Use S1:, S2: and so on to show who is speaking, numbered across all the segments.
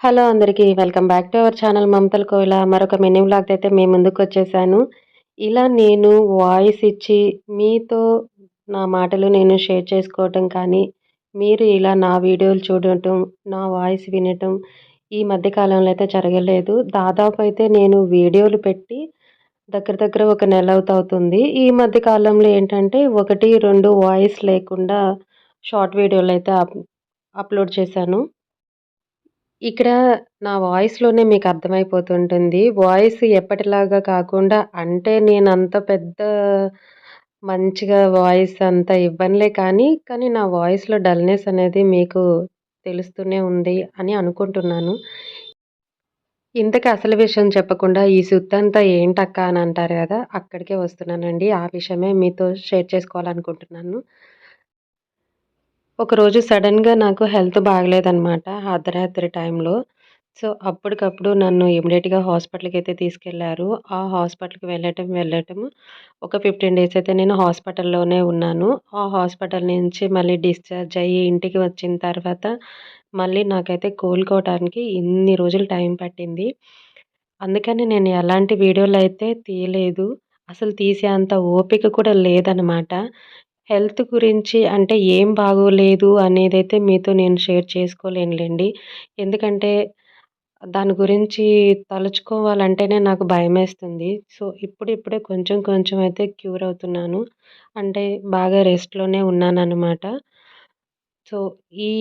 S1: Hello అందరికీ welcome back to our channel మమతల కోయిల. మరొక మినీ వ్లాగ్ అయితే మీ ముందుకు వచ్చేసాను. ఇలా నేను వాయిస్ ఇచ్చి మీతో నా మాటలు నేను షేర్ చేసుకోవటం కానీ మీరు ఇలా నా వీడియోలు చూడటం నా వాయిస్ వినటం ఈ మధ్య కాలంలో అయితే జరగలేదు. దాదాపు అయితే నేను వీడియోలు పెట్టి దగ్గర దగ్గర ఒక నెల అవుతుంది. ఈ మధ్య కాలంలో ఏంటంటే ఒకటి రెండు వాయిస్ లేకుండా షార్ట్ వీడియోలు అయితే అప్లోడ్ చేశాను. ఇక్కడ నా వాయిస్‌లోనే మీకు అర్థమైపోతుంటుంది. వాయిస్ ఎప్పటిలాగా కాకుండా అంటే నేను అంత పెద్ద మంచిగా వాయిస్ అంత ఇవ్వనులే కానీ, కానీ నా వాయిస్‌లో డల్‌నెస్ అనేది మీకు తెలుస్తూనే ఉంది అని అనుకుంటున్నాను. ఇంతకీ అసలు విషయం చెప్పకుండా ఈ సుత్తంతా ఏంటక్కా అని అంటారు కదా! అక్కడికే వస్తున్నానండి. ఆ విషయమే మీతో షేర్ చేసుకోవాలనుకుంటున్నాను. ఒకరోజు సడన్‌గా నాకు హెల్త్ బాగలేదనమాట. అర్ధరాత్రి టైంలో. సో, అప్పటికప్పుడు నన్ను ఇమిడియట్గా హాస్పిటల్కి అయితే తీసుకెళ్ళారు. ఆ హాస్పిటల్‌కి వెళ్ళటం, వెళ్ళటం ఒక 15 డేస్ అయితే నేను హాస్పిటల్‌లోనే ఉన్నాను. ఆ హాస్పిటల్ నుంచి మళ్ళీ డిశ్చార్జ్ అయ్యి ఇంటికి వచ్చిన తర్వాత మళ్ళీ నాకైతే కోలుకోవటానికి ఇన్ని రోజులు టైం పట్టింది. అందుకని నేను ఎలాంటి వీడియోలు అయితే తీయలేదు. అసలు తీసే అంత ఓపిక కూడా లేదనమాట. హెల్త్ గురించి అంటే ఏం బాగోలేదు అనేదైతే మీతో నేను షేర్ చేసుకోలేనులేండి ఎందుకంటే దాని గురించి తలుచుకోవాలంటేనే నాకు భయమేస్తుంది. సో, ఇప్పుడిప్పుడే కొంచెం కొంచెం అయితే క్యూర్ అవుతున్నాను. అంటే బాగా రెస్ట్‌లోనే ఉన్నాననమాట. సో, ఈ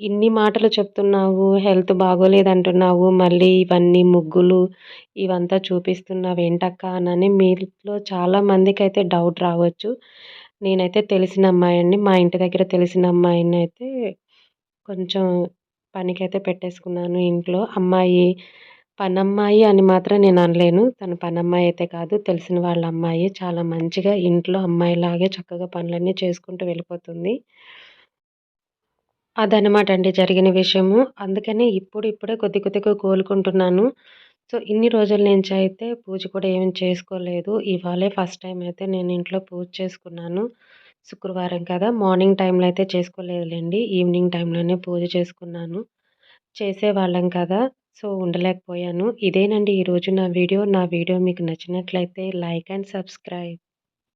S1: ఇన్ని మాటలు చెప్తున్నావు, హెల్త్ బాగోలేదంటున్నావు, మళ్ళీ ఇవన్నీ ముగ్గులు ఇవంతా చూపిస్తున్నావు ఏంటక్క అనని మీలో చాలా అయితే డౌట్ రావచ్చు. నేనైతే తెలిసిన అమ్మాయిని మా ఇంటి దగ్గర తెలిసిన అమ్మాయిని అయితే కొంచెం పనికైతే పెట్టేసుకున్నాను ఇంట్లో. అమ్మాయి పనమ్మాయి అని మాత్రం నేను అనలేను. తను పనమ్మాయి అయితే కాదు. తెలిసిన వాళ్ళ అమ్మాయి. చాలా మంచిగా ఇంట్లో అమ్మాయిలాగే చక్కగా పనులన్నీ చేసుకుంటూ వెళ్ళిపోతుంది. అదనమాట అండి జరిగిన విషయము. అందుకని ఇప్పుడు ఇప్పుడే కొద్ది కొద్దిగా కోలుకుంటున్నాను. సో, ఇన్ని రోజుల నుంచి అయితే పూజ కూడా ఏమి చేసుకోలేదు. ఇవాళే ఫస్ట్ టైం అయితే నేను ఇంట్లో పూజ చేసుకున్నాను. శుక్రవారం కదా! మార్నింగ్ టైంలో అయితే చేసుకోలేదులెండి. ఈవినింగ్ టైంలోనే పూజ చేసుకున్నాను. చేసేవాళ్ళం కదా! సో, ఉండలేకపోయాను. ఇదేనండి ఈరోజు నా వీడియో. నా వీడియో మీకు నచ్చినట్లయితే లైక్ అండ్ సబ్స్క్రైబ్.